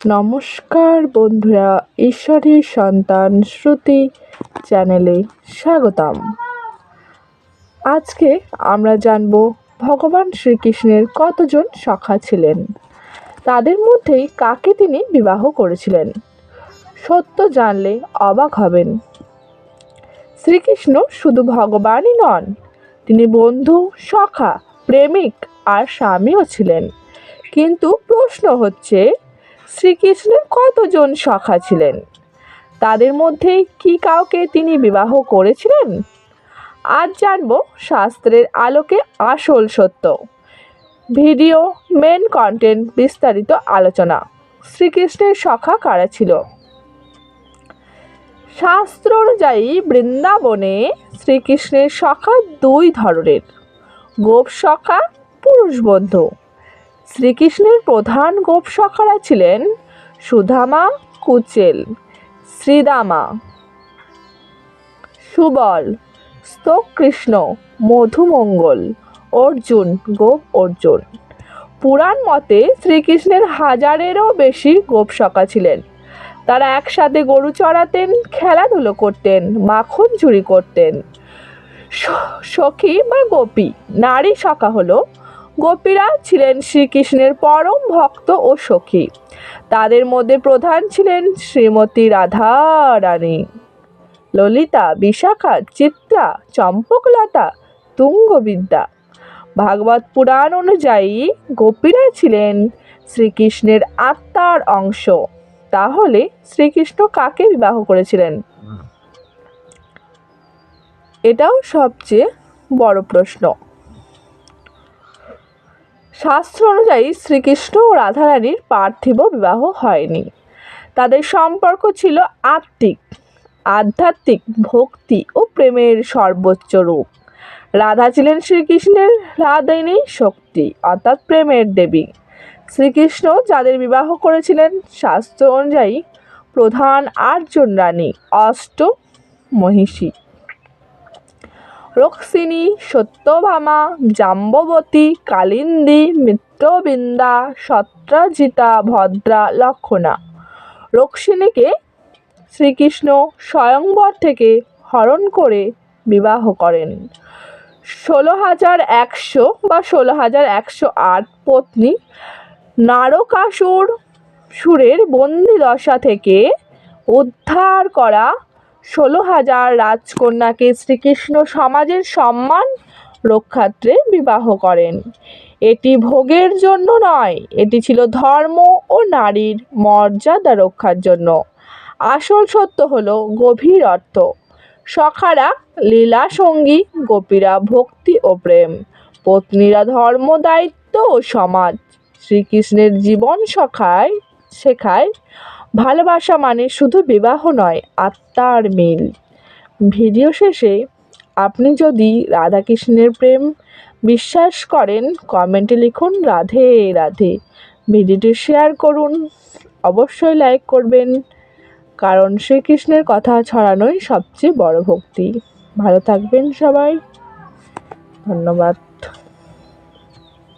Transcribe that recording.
নমস্কার বন্ধুরা, ঈশ্বরের সন্তান শ্রুতি চ্যানেলে স্বাগতম। আজকে আমরা জানব ভগবান শ্রীকৃষ্ণের কতজন সখা ছিলেন? তাদের মধ্যেই কাকে তিনি বিবাহ করেছিলেন? সত্য জানলে অবাক হবেন। শ্রীকৃষ্ণ শুধু ভগবানই নন, তিনি বন্ধু, সখা, প্রেমিক আর স্বামীও ছিলেন। কিন্তু প্রশ্ন হচ্ছে শ্রীকৃষ্ণের কতজন সখা ছিলেন? তাদের মধ্যে কি কাউকে তিনি বিবাহ করেছিলেন? আজ জানব শাস্ত্রের আলোকে আসল সত্য। ভিডিও মেন কন্টেন্ট বিস্তারিত আলোচনা। শ্রীকৃষ্ণের সখা কারা ছিল? শাস্ত্র অনুযায়ী বৃন্দাবনে শ্রীকৃষ্ণের সখা দুই ধরনের। গোপ সখা, পুরুষ বন্ধু। শ্রীকৃষ্ণের প্রধান গোপ সখারা ছিলেন সুধামা কুচেল, শ্রীদামা, সুবল, স্তকৃষ্ণ, মধুমঙ্গল, অর্জুন, গোপ অর্জুন। পুরাণ মতে শ্রীকৃষ্ণের হাজারেরও বেশি গোপ সখা ছিলেন। তারা একসাথে গরু চড়াতেন, খেলাধুলো করতেন, মাখন চুরি করতেন। সখী বা গোপী, নারী সখা হলো গোপীরা ছিলেন শ্রীকৃষ্ণের পরম ভক্ত ও সখী। তাদের মধ্যে প্রধান ছিলেন শ্রীমতী রাধা রানী ললিতা বিশাখা চিত্রা চম্পকলতা তুঙ্গবিদ্যা। ভাগবত পুরাণ অনুযায়ী গোপীরা ছিলেন শ্রীকৃষ্ণের আত্মার অংশ। তাহলে শ্রীকৃষ্ণ কাকে বিবাহ করেছিলেন? এটাও সবচেয়ে বড় প্রশ্ন। শাস্ত্র অনুযায়ী শ্রীকৃষ্ণ ও রাধারানীর পার্থিব বিবাহ হয়নি। তাদের সম্পর্ক ছিল আত্মিক, আধ্যাত্মিক, ভক্তি ও প্রেমের সর্বোচ্চ রূপ। রাধা ছিলেন শ্রীকৃষ্ণের রাধাইনী শক্তি, অর্থাৎ প্রেমের দেবী। শ্রীকৃষ্ণ যাদের বিবাহ করেছিলেন, শাস্ত্র অনুযায়ী প্রধান আটজন রানী অষ্ট মহিষী। রক্ষিণী সত্যভামা, জাম্ববতী, কালিন্দী, মিত্রবৃন্দা, সত্রাজিতা, ভদ্রা, লক্ষণা। রক্ষিণীকে শ্রীকৃষ্ণ স্বয়ংবর থেকে হরণ করে বিবাহ করেন। ষোলো হাজার একশো বা ষোলো হাজার একশো আট পত্নী নারকাসুর সুরের বন্দি দশা থেকে উদ্ধার করা ষোলো হাজার রাজকন্যাকে শ্রীকৃষ্ণ সমাজের সম্মান রক্ষার্থে বিবাহ করেন। এটি ভোগের জন্য নয়, এটি ছিল ধর্ম ও নারীর মর্যাদা রক্ষার জন্য। আসল সত্য হলো গভীর অর্থ। সখারা, লীলা সঙ্গী, গোপীরা ভক্তি ও প্রেম। পত্নীরা ধর্ম, দায়িত্ব ও সমাজ। শ্রীকৃষ্ণের জীবন সখায়, শেখায় ভালোবাসা মানে শুধু বিবাহ নয়, আত্মার মিল। ভিডিও শেষে আপনি যদি রাধাকৃষ্ণের প্রেম বিশ্বাস করেন, কমেন্টে লিখুন রাধে রাধে। ভিডিওটি শেয়ার করুন, অবশ্যই লাইক করবেন, কারণ শ্রীকৃষ্ণের কথা ছড়ানোই সবচেয়ে বড় ভক্তি। ভালো থাকবেন সবাই। ধন্যবাদ।